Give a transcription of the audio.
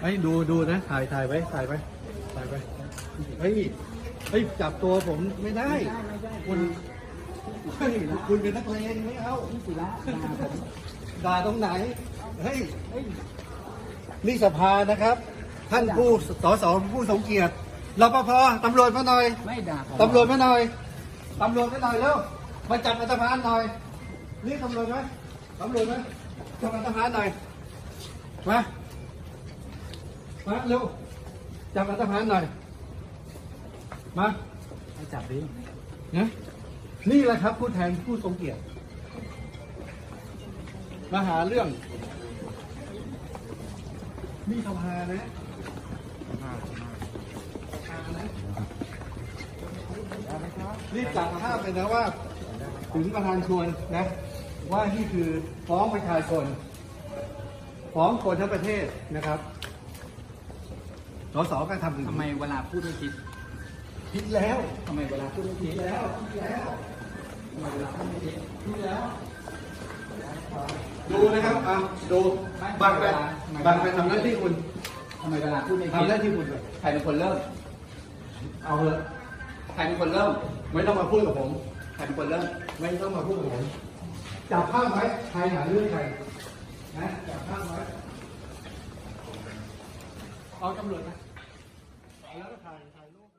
เฮ้ยดูดูนะถ่ายถ่ายไว้ถ่ายไว้ถ่ายไว้เฮ้ยเฮ้ยจับตัวผมไม่ได้ไม่ได้คุณเฮ้ยคุณเป็นนักเลงไม่เอาพี่ศิระมาผมด่าตรงไหนเฮ้ยเฮ้ยนี่สภานะครับ ท่านผู้สสผู้ทรงเกียรติรปภตำรวจมาหน่อยไม่ด่าผมตำรวจมาหน่อยตำรวจมาหน่อยเร็วมาจับอัตภานหน่อยนี่ตำรวจไหมตำรวจไหมจับอัตภานหน่อยมา มาเร็ว จับอัตภานหน่อย มาให้จับดินะนี่แหละครับ ผู้แทนผู้ทรงเกียรติมาหาเรื่อง นี่สภานะสภานะรีบจับภาพเลยนะว่า ถึงประธานชวนนะ ว่านี่คือฟ้องประชาชน ฟ้องคนทั้งประเทศนะครับ สสก็ทำถึงทำไมเวลาพูดไม่คิด คิดแล้วทำไมเวลาพูดไม่คิคิดดแล้วคิดแล้วทำไมเวลาพูดไม่คิดคิดแล้ว ดูนะครับอะดูบางไปบางไปทำหน้าที่คุณทำไมเวลาพูดไม่คิดทำหน้าที่คุณเลยใครเป็นคนเริ่ม เอาเถอะใครเป็นคนเริ่ม ไม่ต้องมาพูดกับผม ใครเป็นคนเริ่ม ไม่ต้องมาพูดกับผมจับภาพไว้ใครหาเรื่องใครนะจับภาพไว้ เอาตำรวจมาแล้วถ่ายถ่ายรูป